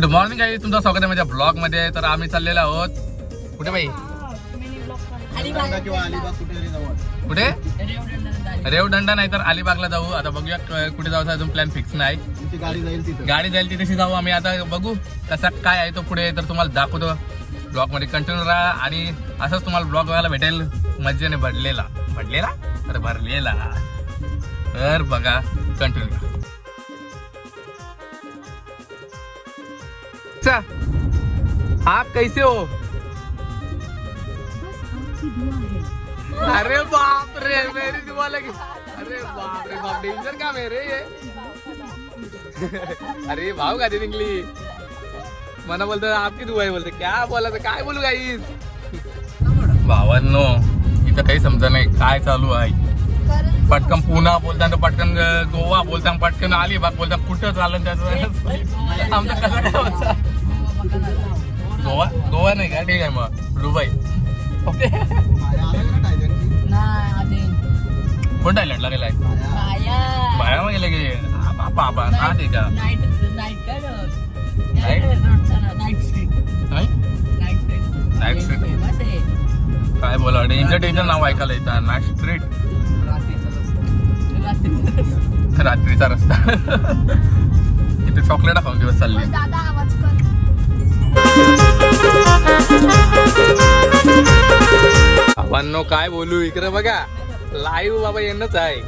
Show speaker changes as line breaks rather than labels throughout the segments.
Good morning I तुमचं स्वागत आहे माझ्या ब्लॉगमध्ये तर आम्ही चाललेलो आहोत. कुठे बाई? कुठे? रेवदंडा नाही तर अलिबागला जाऊ. आता बघूया कुठे जायचं अजून प्लॅन फिक्स नाही.
गाडी जाईल
गाडी जाईल तिथे जाऊ आम्ही. आता बघू कसा काय आहे तो पुढे तर तुम्हाला दाखवतो. ब्लॉगमध्ये कंटिन्यू राहा. आणि असंच तुम्हाला ब्लॉग बघायला भेटेल. मजेने भरलेला. भरलेला? तर भरलेला. तर बघा कंटिन्यू अच्छा, आप कैसे हो? अरे बाप रे मेरी दुआ लगी अरे बाप रे बाप डेंजर का मेरे ये? अरे भाव का दे निकली मला बोलतो आपकी दुआ आहे बोलते क्या बोला काय बोलू गाईस भावांनो इथं काही समजा नाही काय चालू आहे? पटकन पुणा बोलताना पटकन गोवा बोलताना पटकन अलिबाग बोलताना कुठं चाललं त्याचं? आमचं कसं काय होतं? गोवा? गोवा नाही का? ठीक आहे मग. दुबई. ओके? कोण टायलंडला गेलाय? बाया मग गेले की बापा हा ठीक. काय बोला डेंजर डेंजर नाव ऐकायला येतं. नाईट स्ट्रीट रात्रीचा रस्ता. इथे चॉकलेट खाऊन दिवस चालली.
दादा आवाज कर.
बाबांनो काय बोलू? इकडे बघा. लाईव्ह बाबा येणंच आहे.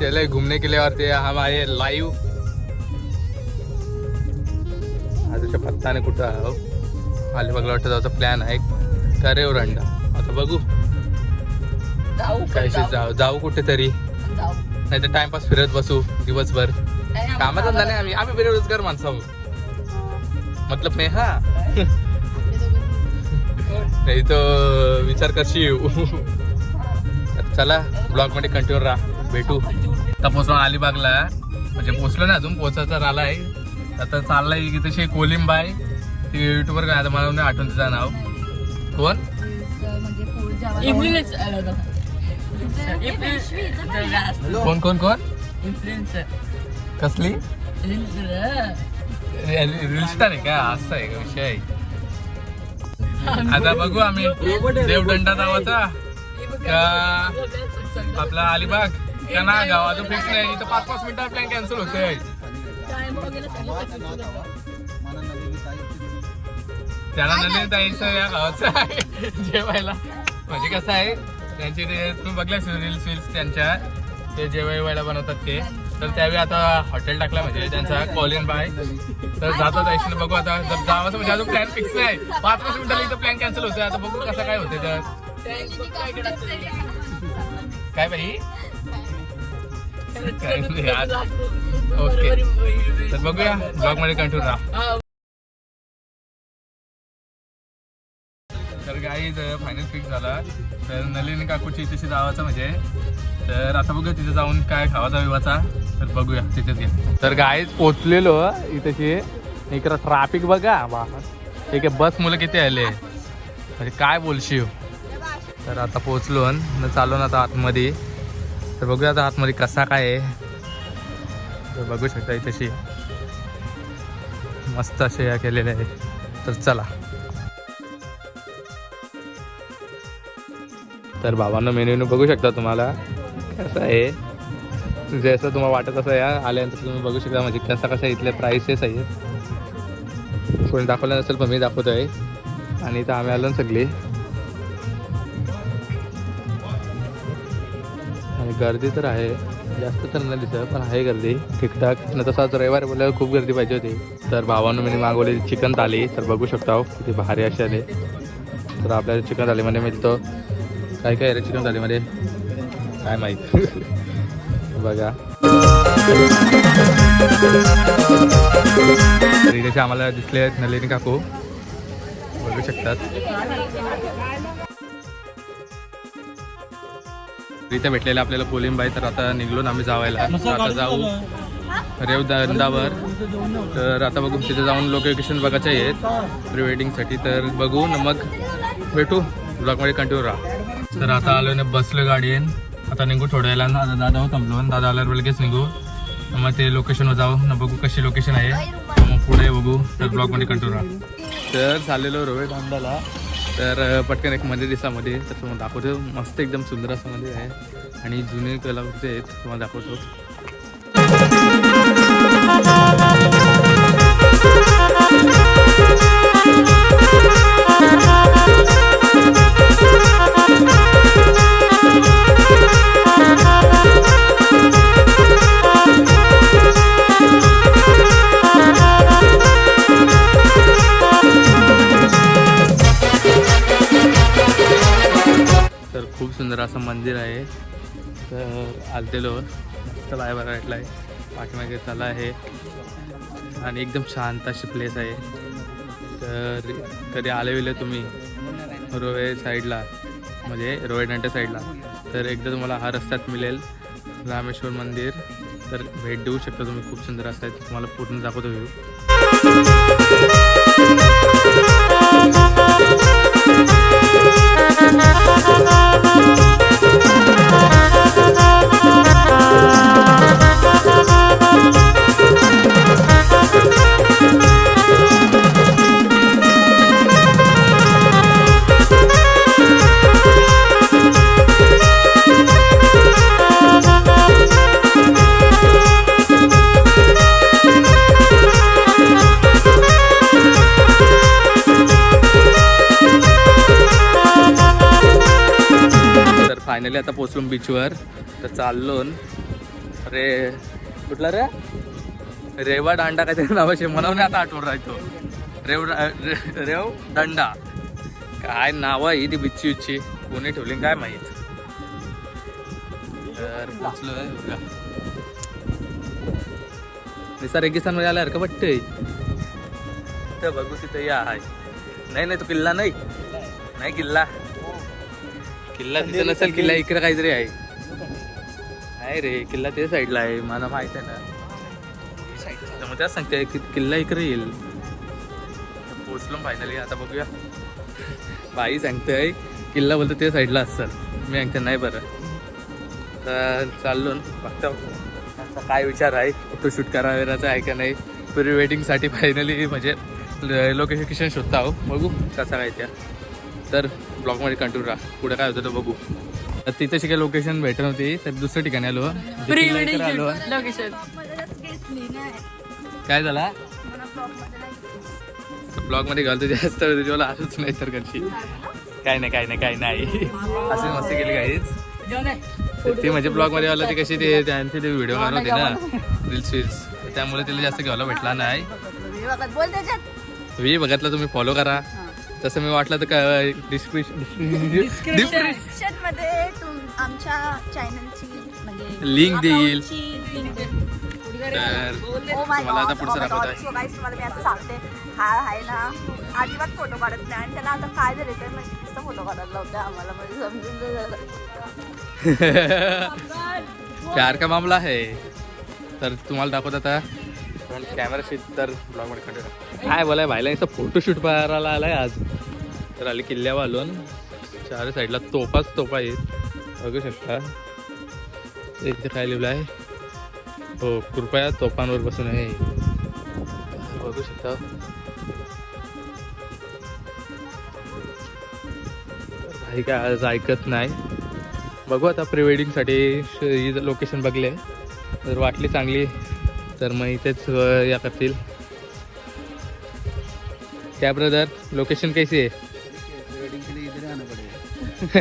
चले घूमने के लिए और आए लाईव्ह आजच्या पत्ताने कुठं आहो? अलिबागला वाटतं जायचा प्लॅन आहे. करेव रंडा. आता बघू. कशी जाऊ. जाऊ कुठेतरी. नाही तर टाइमपास फिरत बसू दिवसभर. कामाचा धंदा नाही आम्ही. आम्ही बेरोजगार माणसं आहोत. मतलब मी हा. नाही तो विचार करशी तर चला ब्लॉगमध्ये कंटिन्यू राहा. भेटू. आता पोचलो अलिबागला. म्हणजे पोचलो ना अजून पोचायचं राहिलाय आता चाललाय की तशी कोलिंबाय ती युट्यूबर काय आता मला नाही आठवण तिचं नाव. कोण? कोण कोण कोण? कसली? रील स्टार आहे का? असं आहे का विषय? आता बघू आम्ही. देवदंडा नावाचा का? आपला अलिबाग? का ना गाव अजून फिक्स नाही इथं पाच पाच मिनिटात प्लॅन कॅन्सल होतोय.
नदीने.
त्याला नंतर जायचं या गावाचं आहे. जेवायला. म्हणजे कसं आहे त्यांचे ते तुम्ही बघला रील्स विल्स त्यांच्या. ते जेवाय वेळेला बनवतात ते. तर त्यावेळी आता हॉटेल टाकला म्हणजे त्यांचा कॉलिन बाय तर जातात ऐकून बघू आता. जर जावाचं म्हणजे अजून प्लॅन फिक्स नाही. पाच पाच मिनिटाला इथं प्लॅन कॅन्सल होतोय. आता बघू कसं काय होतंय तर काय बाई. ओके. तर बघूया. ब्लॉगमध्ये कंटिन्यू राहा. तर फायनल फिक्स झाला. तर नलिनी काकूची तिथे जावाचं म्हणजे. तर आता बघूया तिथे जाऊन काय खावाचा विवाचा तर बघूया तिथेच घ्या तर गाईज पोचलेलो इथेशी. इकडं ट्राफिक बघा. वा ठीक आहे बस मुलं किती आले? म्हणजे काय बोलशील तर आता पोचलो न चाललो ना आता आतमध्ये. तर बघूया आता आतमध्ये कसा काय आहे. तर बघू शकता इथेशी. मस्त असे या केलेले आहे. तर चला. तर बाबांना मेन्यू बघू शकता तुम्हाला. कसं आहे? जसं तुम्हाला वाटत असं या आल्यानंतर तुम्ही बघू शकता. म्हणजे कसं कसं आहे इथले प्राइसेस आहेत. कोणी दाखवलं नसेल पण मी दाखवतो आहे आणि इथं आम्ही आलो ना सगळी. आणि गर्दी तर आहे. जास्त तर नाही दिसत पण आहे गर्दी. ठीकठाक न तसं आज रविवार बोलल्यावर खूप गर्दी पाहिजे होती. तर भावानं मी म्हणजे मागवली चिकन थाली. तर बघू शकता हो, किती भारी असे आले. तर आपल्याला चिकन थालीमध्ये म्हणजे मिळतो. काय काय रे चिकन थालीमध्ये? काय माहीत. बघा. तर इथे आम्हाला दिसले आहेत नलिनी काकू. बघू शकतात. इथे भेटलेले आपल्याला पोलिंबाई तर आता निघलो ना आम्ही जावायला. आता जाऊ रेव दंदावर तर आता बघू तिथे जाऊन लोकेशन बघायचे आहेत प्री वेडिंगसाठी तर बघू न मग. भेटू. ब्लॉगमध्ये कंटिन्यू राहा. तर आता आलो ना बसलो गाडीन आता निघू थोड्या वेळा दादा दादा थांबलो दादा आल्यावर लगेच निघू. मग ते लोकेशनवर जाऊ. न बघू कशी लोकेशन आहे. मग पुढे बघू. तर ब्लॉगमध्ये कंटिन्यू राहा. तर चाललेलो रोहित धांडाला तर पटकन एक मंदिर दिसामध्ये. तर तुम्हाला दाखवतो. मस्त एकदम सुंदर असं मंदिर आहे. आणि जुने कलाकृती आहेत. तुम्हाला दाखवतो. तर खूप सुंदर असं मंदिर आहे. तर आलतेलो. मस्त बाय बरं वाटलं आहे. पाठीमागे तला आहे. आणि एकदम शांत अशी प्लेस आहे. तर कधी आले विले तुम्ही? रोवे साईडला. म्हणजे रोहे साईडला. तर एकदा तुम्हाला हा रस्त्यात मिळेल. रामेश्वर मंदिर. तर भेट देऊ शकता तुम्ही. खूप सुंदर असं आहे. तुम्हाला पूर्ण दाखवतो व्ह्यू फायनली आता पोचलो बीचवर तर चाललो अरे कुठला रे? रेवा दांडा काहीतरी नावाचे म्हणून आता आठवण राहतो. रेव रे- रेव दंडा. काय नाव आहे ती बिच्ची उच्ची कोणी ठेवली काय माहीत? तर पोचलोय बघा. निसा रेगिस्तानमध्ये आल्यासारखं वाटतंय. तर बघू तिथं या. आहे नाही नाही तो किल्ला नाही. नाही किल्ला. किल्ला तिथं नसेल किल्ला इकडे काहीतरी आहे. नाही रे किल्ला ते साईडला आहे मला माहीत आहे ना. मग त्याच सांगते की किल्ला इकडे येईल. पोचलो फायनली आता बघूया. बाई सांगतोय किल्ला बोलतो ते साईडला असेल. मी सांगते नाही बरं. तर चाललो बघतो. त्यांचा काय विचार आहे फोटो शूट करायचा आहे का नाही. प्री वेडिंगसाठी फायनली म्हणजे लोकेशन शोधता आहो. बघू कसा काय त्या. तर ब्लॉगमध्ये कंटिन्यू राहा. पुढे काय होतं ते बघू. तर तिथे काही लोकेशन भेटत नव्हती. तर दुसऱ्या ठिकाणी आलो.
प्री वेडिंग
आलो.
लोकेशन
काय झाला?
ब्लॉगमध्ये
घालतो जास्त नाही तर कशी काय नाही काय नाही काय नाही. असे मस्ती केली काहीच ती म्हणजे ब्लॉगमध्ये आलं ती कशी ते त्यांचे ते व्हिडिओ बनवत होते ना. रील्स वील्स त्यामुळे तिला जास्त घ्यायला भेटला नाही. व्ही बघितला तुम्ही फॉलो करा. तसं मी वाटलं तर काय डिस्क्रिप्शन
डिस्क्रिप्शनमध्ये तुम आमच्या चॅनलची म्हणजे
Link देईल. तर
Oh
तुम्हाला आता पुढचं
oh
दाखवत. आहे
तुम्हाला मी आता सांगते. हा आहे ना अजिबात फोटो काढत नाही. आणि त्याला आता काय झाले तर म्हणजे फोटो काढायला लावते आम्हाला म्हणजे समजून झालं.
प्यार का मामला है? तर तुम्हाला दाखवत आता. कॅमेरा शीट तर ब्लॉगमध्ये कंटिन्यू काय बोलाय भाईला इथं फोटोशूट करायला आलाय आज. तर आले किल्ल्यावालून चार साईडला तोपाच तोपा आहेत. बघू शकता. इथे काय लिहिलं आहे? हो कृपया तोफांवर बसून आहे. बघू शकता. काही काय आज ऐकत नाही. बघू आता प्री वेडिंगसाठी लोकेशन बघले जर वाटली चांगली तर मग इथेच या करतील. त्या ब्रदर लोकेशन कैसी आहे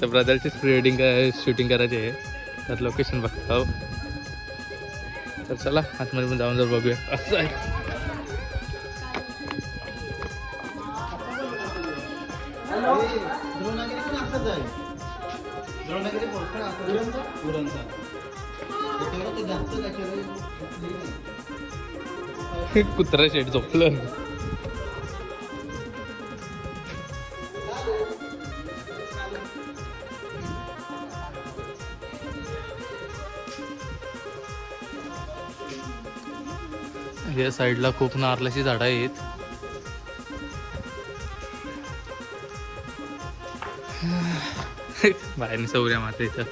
तर ब्रदरचीच प्री वेडिंग शूटिंग करायची आहे. तर लोकेशन बघतो तर चला आतमध्ये पण जाऊन जर बघूया. असं आहे.
द्रोणागिरी पण असंच
या साईडला खूप नारळाची झाडं आहेत. बाहेर सौर्या मात्र इथं.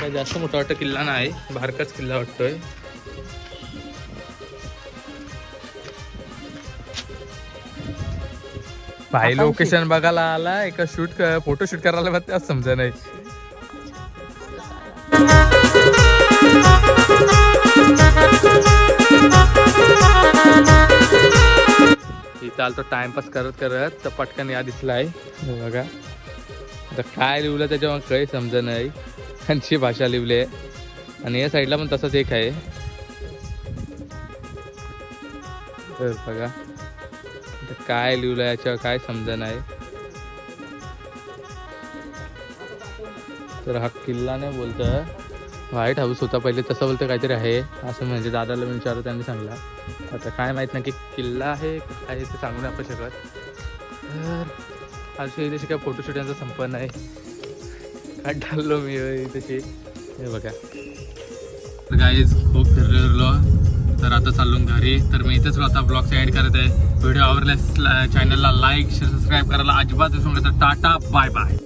काय जास्त मोठा वाटतं किल्ला नाही बारकाच किल्ला वाटतोय. भाई लोकेशन बघायला आला एका शूट फोटो शूट करायला बघ त्याच समजा नाही. चालतो टाइमपास करत करत तर पटकन या दिसलाय. आहे बघा. आता काय लिहिलं त्याच्यावर काही समज नाही. त्यांची भाषा लिहिली आहे. आणि या साईडला पण तसंच एक आहे. तर बघा. काय लिहिलं याच्यावर काय समज नाही. तर हा किल्ला नाही बोलतं. व्हाईट हाऊस होता पहिले तसं बोलतं काहीतरी आहे असं म्हणजे दादाला विचारलं त्यांनी सांगला आता काय माहीत नाही की किल्ला आहे काय ते सांगू नाही आपण शकत तर अशी तशी काय फोटोशूट यांचा संपन्न आहे. काय ठरलो मी तशी हे बघा. तर गाईज खूप फिरलो तर आता चाललो घरी. तर मी इथेच आता ब्लॉगचा एड करत आहे. व्हिडिओ आवडल्यास चॅनलला लाईक सबस्क्राईब करायला अजिबात विसरू नका. Tata bye bye